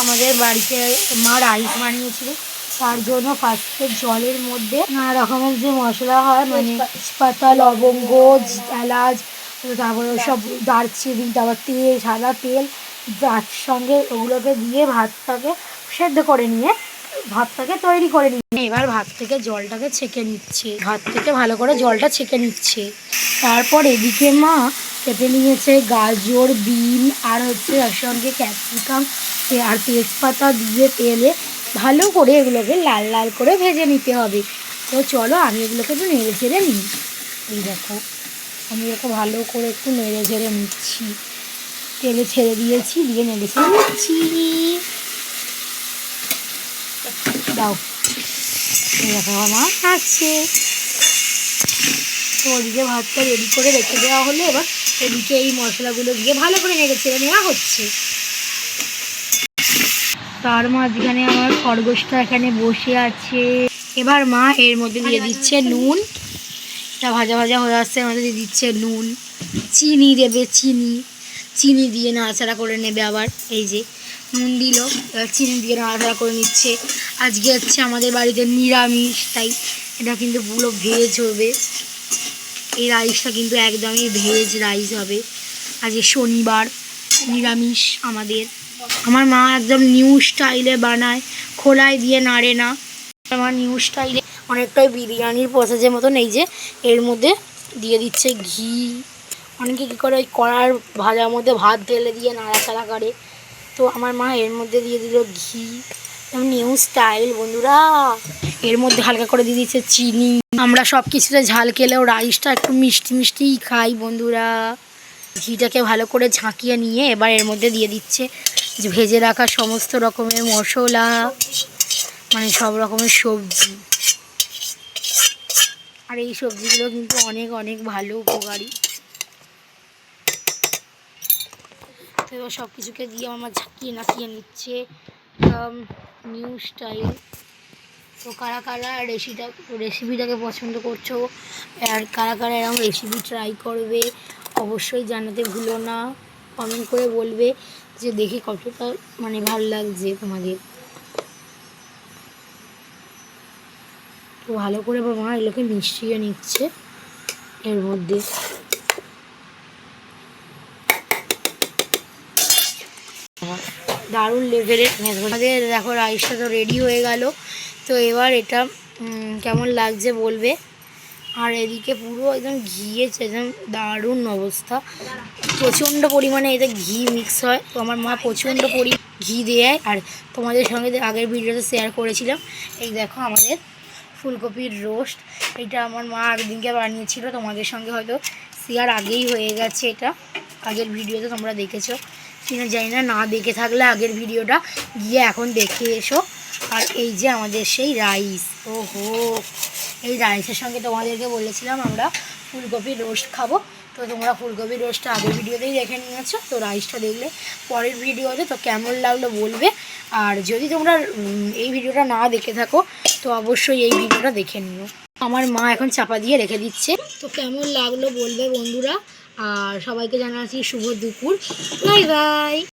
আমাদের বাড়িতে মা রাইস বানিয়েছিল। তার জন্য ফার্স্টে জলের মধ্যে নানা রকমের যে মশলা হয় মানে তেজপাতা, লবঙ্গ, এলাচ, তারপরে সব দারচিনি তারপর তেল, সাদা তেল তার সঙ্গে ওগুলোকে দিয়ে ভাতটাকে সেদ্ধ করে নিয়ে, ভাতটাকে তৈরি করে নিয়ে এবার ভাত থেকে জলটাকে ছেঁকে নিচ্ছে। ভাত থেকে ভালো করে জলটা ছেঁকে নিচ্ছে। তারপর এদিকে মা কেটে নিয়েছে, গাজর, বিন আর হচ্ছে তার সঙ্গে ক্যাপসিকাম। আর তেজপাতা দিয়ে তেলে ভালো করে এগুলোকে লাল লাল করে ভেজে নিতে হবে। তো চলো আমি এগুলোকে একটু নেড়ে চেড়ে নিই। এই দেখো, আমি একে ভালো করে একটু নেড়ে ঝেড়ে নিচ্ছি। তেলে ছেড়ে দিয়েছি, দিয়ে নেড়ে ছেড়ে নিচ্ছি। দাও। আমার আছে। তো ওদিকে ভাতটা রেডি করে রেখে দেওয়া হলো। এবার এদিকে এই মশলাগুলো দিয়ে ভালো করে নেড়ে চেড়ে নেওয়া হচ্ছে। তার মাঝখানে আমার খরগোশটা এখানে বসে আছে। এবার মা এর মধ্যে দিয়ে দিচ্ছে নুন। এটা ভাজা ভাজা হয়ে আসছে এর মধ্যে দিয়ে দিচ্ছে নুন। চিনি দেবে চিনি। চিনি দিয়ে নাড়াচাড়া করে নেবে আবার এই যে নুন দিল। এবার চিনি দিয়ে নাড়াচাড়া করে নিচ্ছে। আজকে হচ্ছে আমাদের বাড়িতে নিরামিষ তাই এটা কিন্তু পুরো ভেজ হবে। এই রাইসটা কিন্তু একদমই ভেজ রাইস হবে। আজকে শনিবার, নিরামিষ আমাদের। আমার মা একদম নিউ স্টাইলে বানায়, খোলায় দিয়ে নাড়ে না। আমার নিউ স্টাইলে অনেকটাই বিরিয়ানির প্রসেসের মতন, এই যে এর মধ্যে দিয়ে দিচ্ছে ঘি। অনেকে কী করে ওই কড়ার ভাজার মধ্যে ভাত ঢেলে দিয়ে নাড়াচাড়া করে। তো আমার মা এর মধ্যে দিয়ে দিল ঘি। নিউ স্টাইল বন্ধুরা। এর মধ্যে হালকা করে দিয়ে দিচ্ছে চিনি আমরা সব কিছুতে ঝাল খেলেও রাইসটা একটু মিষ্টি মিষ্টিই খাই বন্ধুরা। ঘিটাকে ভালো করে ঝাঁকিয়ে নিয়ে এবার এর মধ্যে দিয়ে দিচ্ছে যে ভেজে রাখা সমস্ত রকমের মশলা মানে সব রকমের সবজি। আর এই সবজিগুলো কিন্তু অনেক অনেক ভালো উপকারী। এবার সব কিছুকে দিয়ে আমার ঝাঁকিয়ে নাকিয়ে নিচ্ছে নিউ স্টাইল তো কারা কারা রেসিটা রেসিপিটাকে পছন্দ করছ, আর কারা কারা এরকম রেসিপি ট্রাই করবে, অবশ্যই জানাতে ভুলো না। কমেন্ট করে বলবে যে দেখে কতটা মানে ভালো লাগছে তোমাদের। তো ভালো করে বাবা এগুলোকে মিশিয়ে নিচ্ছে এর মধ্যে। দারুণ লেভেলের আমাদের দেখো রাইসটা তো রেডি হয়ে গেল। তো এবার এটা কেমন লাগছে বলবে? আর এদিকে পুরো একদম ঘিয়েছে, একদম দারুণ অবস্থা। প্রচণ্ড পরিমাণে এতে ঘি মিক্স হয়। তো আমার মা প্রচণ্ড পরি ঘি দেয় আর তোমাদের সঙ্গে আগের ভিডিওতে শেয়ার করেছিলাম, এই দেখো আমাদের ফুলকপির রোস্ট এটা আমার মা একদিনকে বানিয়েছিল। তোমাদের সঙ্গে হয়তো শেয়ার আগেই হয়ে গেছে এটা। আগের ভিডিওতে তোমরা দেখেছ। কিনা জানি না না দেখে থাকলে আগের ভিডিওটা গিয়ে এখন দেখে এসো। আর এই যে আমাদের সেই রাইস ও ওহো, এই রাইসের সঙ্গে তোমাদেরকে বলেছিলাম আমরা ফুলকপির রোস্ট খাব। তো তোমরা ফুলকপির রোস্টটা আগের ভিডিওতেই দেখে নিয়েছো, তো রাইসটা দেখলে পরের ভিডিওতে তো কেমন লাগল বলবে। আর যদি তোমরা এই ভিডিওটা না দেখে থাকো, তো অবশ্যই এই ভিডিওটা দেখে নিও। আমার মা এখন চাপা দিয়ে রেখে দিচ্ছে। তো কেমন লাগল বলবে বন্ধুরা? আর সবাইকে জানাচ্ছি শুভ দুপুর। Bye bye.